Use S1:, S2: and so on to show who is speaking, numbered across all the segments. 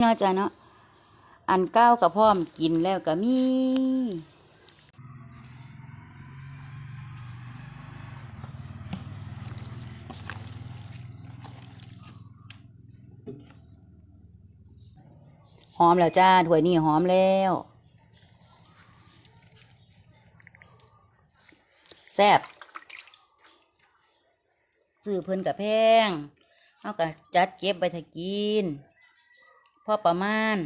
S1: เนาะจ้ะเนาะอันเก้ากับพร้อมกินแล้วก็มีหอมแล้วจ้าถ้วยนี้หอมแล้วแซ่บซื้อเพิ่นกับแพงเอาก็จัดเก็บไปถ้ากิน อประมาณ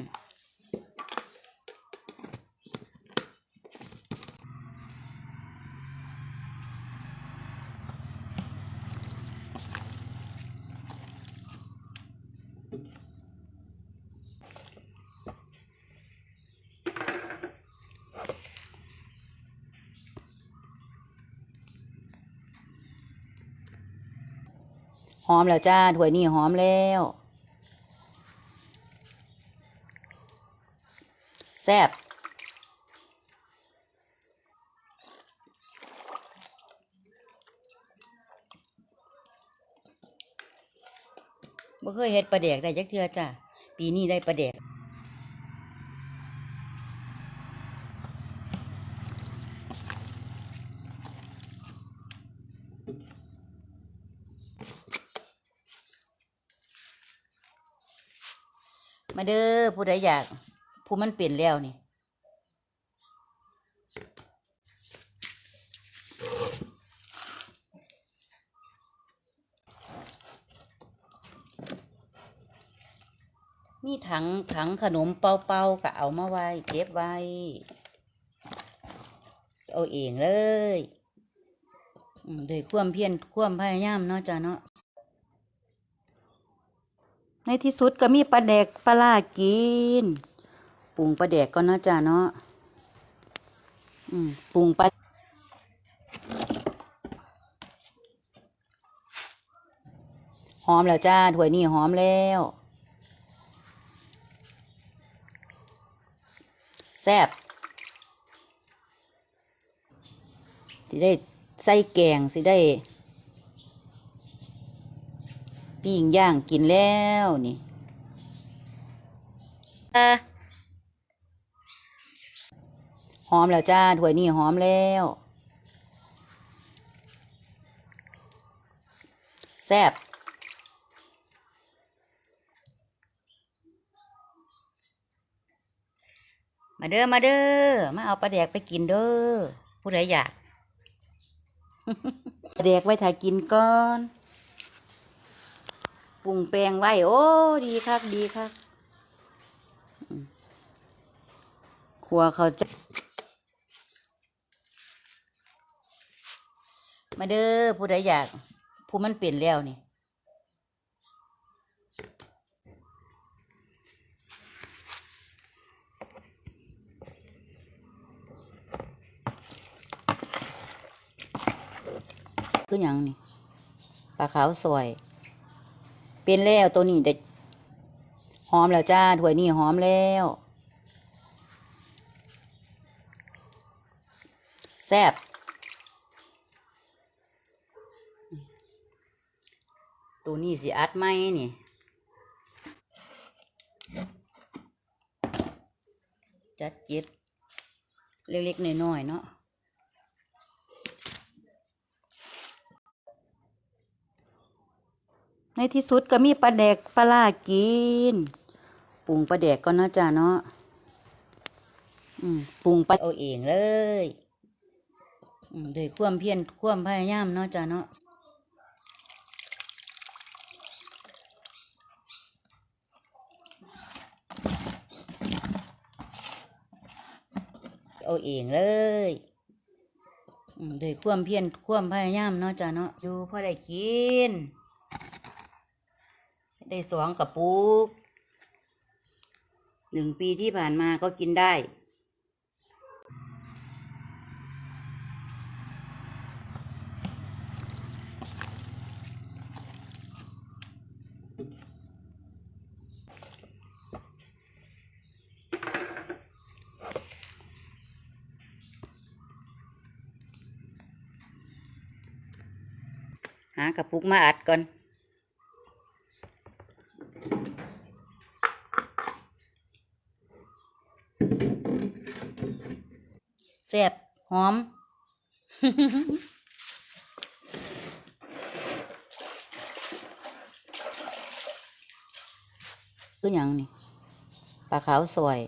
S1: หอมแล้วจ้าถ้วยนี้หอมแล้ว แซ่บบ่เคยเฮ็ดปลาแดกได้จักเทื่อจ้าปีนี้ได้ปลาแดกมาเด้อผู้ใดอยาก ผู้มันเปลี่ยนแล้วนี่มีถังถังขนมเป่าๆก็เอามาไว้ เก็บไว้ เอาเองเลยอืมด้วยความเพียรความพยายามเนาะจ้ะเนาะในที่สุดก็มีปลาแดกปลาล่ากิน ปรุงปลาแดกก่อนเนาะจ้าเนาะอืมปรุงปลาหอมแล้วจ้าถ้วยนี้หอมแล้วแซ่บสิได้ใส่แกงสิได้ปิ้งย่างกินแล้วนี่ห อมแล้วจ้าถ้วยนี้หอมแล้ว แซ่บมาเด้อมาเด้อมาเอาปลาแดกไปกินเด้อผู้ใดอยากปลาแดกไว้ถ่ายกินก่อนปรุงแปลงไว้ โอ้ดีคักดีคักอืมครัวเขาจะ มาเด้อผู้ใดอยาก ผู้มันเปลี่ยนแล้วนี่คืออย่างนี่ปลาขาวสวย เป็นแล้วตัวนี้เด็กหอมแล้วจ้าถ้วยนี้หอมแล้วแซ่บ ตัวนี้สิอัดไหมนี่จัดเจ็บเล็กๆน้อยๆเนาะในที่สุดก็มีปลาแดกปลาล่ากินปรุงปลาแดกก่อนเนาะจ้าเนาะปรุงปลาเอาเองเลยด้วยความเพียรความพยายามเนาะจ้าเนาะ เอาเองเลยโดยควมเพียนควมพยายามเนาะจ้าเนาะดูพอได้กิน ได้สองกระปุกหนึ่งปีที่ผ่านมาก็กินได้ หากระปุกมาอัดก่อน แซ่บหอม คือยังนี่ปลาขาวสวย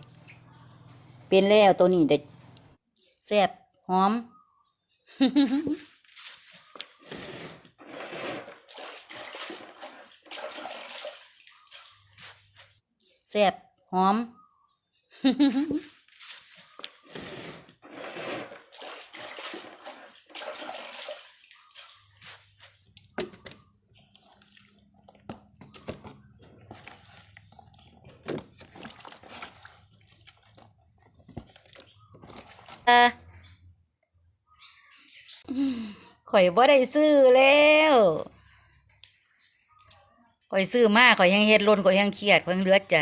S1: เป็นแล้วตัวนี้เด็กแซ่บหอม ซ่บหอมอะข่อยบ่ได้ซื้อแล้ว ข่อยซื้อมาข่อยยังเฮ็ดล้นข่อยยังเครียดข่อยยังเลือดใจ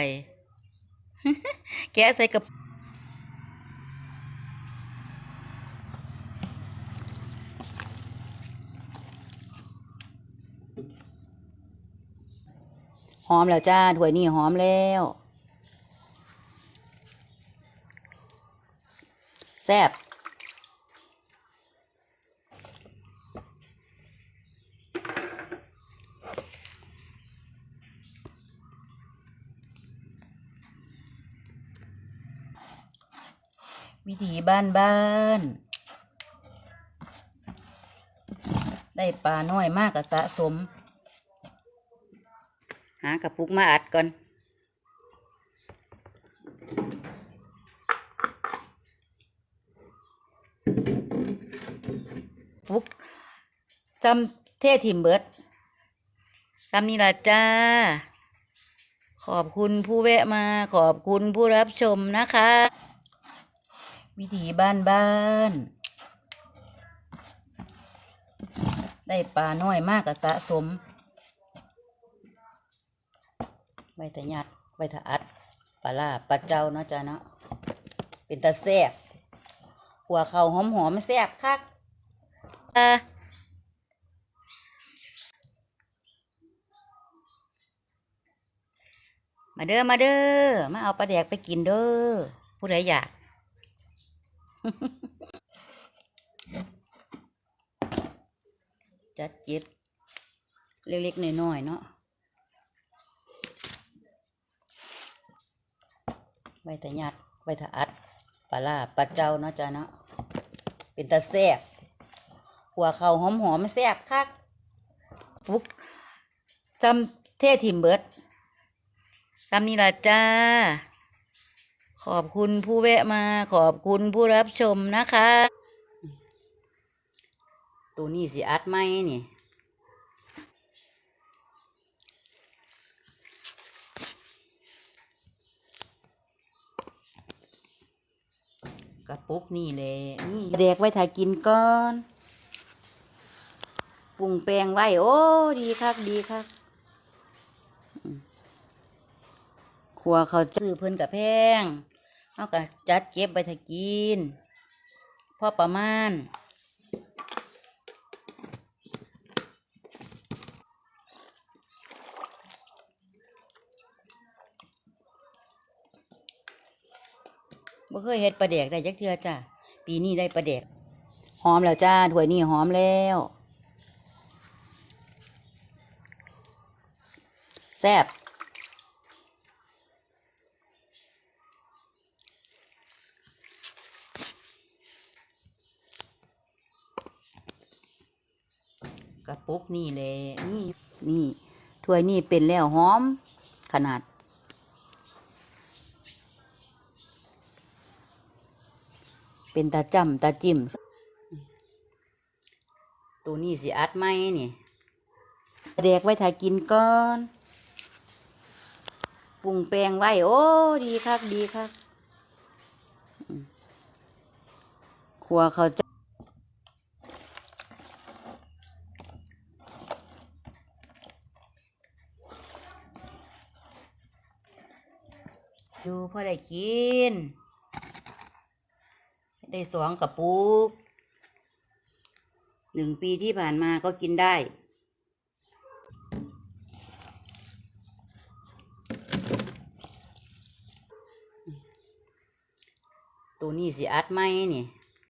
S1: แกใส่กับหอมแล้วจ้าถ้วยนี้หอมแล้วแซ่บ บ้านบ้านๆได้ปลาน้อยมากกับสะสม หากระปุกมาอัดก่อน ปุ๊กจำเท่ถิ่มเบิดจำนี่ละจ้าขอบคุณผู้แวะมาขอบคุณผู้รับชมนะคะ วิถีบ้านบ้าน ได้ปลาน้อยมากกับสะสม ไว้แต่ยัดไว้แต่อัดปลาล่าปลาเจ้าเนาะจ้าเนาะเป็นตาแซ่บหัวเขาหอมหอมแซ่บคักอะมาเด้อ มาเด้อ มาเอาปลาแดกไปกินเด้อ ผู้ใดอยาก จัดเจ็ดเล็กๆน้อยๆเนาะไว้แต่ยัดไว้แต่อัดปลาลาปลาเจ้าเนาะจ้าเนาะเป็นตาแซบหัวเขาหอมหอมแซบคักปุ๊กจำเท่ถิ่มเบิดจำนี่ละจ้า ขอบคุณผู้แวะมา ขอบคุณผู้รับชมนะคะ ตัวนี้สิอัดไหมนี่กระปุกนี่แหละนี่เด็กไว้ถ่ายกินก่อนปรุงแปลงไว้ โอ้ ดีคักดีคักอืมครัวเขาซื้อเพิ่นกับแพง เอาก็จัดเก็บไว้ถ้ากินพอประมาณบ่เคยเฮ็ดปลาแดกได้จักเทือจ้ะ ปีนี้ได้ปลาแดกหอมแล้วจ้าถ้วยนี้หอมแล้วแซ่บ กระปุกนี่แหละนี่นี่ถ้วยนี่เป็นแล้วหอม ขนาด เป็นตาจำตาจิ้มตัวนี้สิอัดไหมนี่แดกไว้ถ่ายกินก่อนปรุงแปลงไว้ โอ้ ดีคักดีคักอืมครัวเขาจะดู พอได้กิน ได้สองกระปุกหนึ่งปีที่ผ่านมาก็กินได้ ตัวนี้สิอัดไหมนี่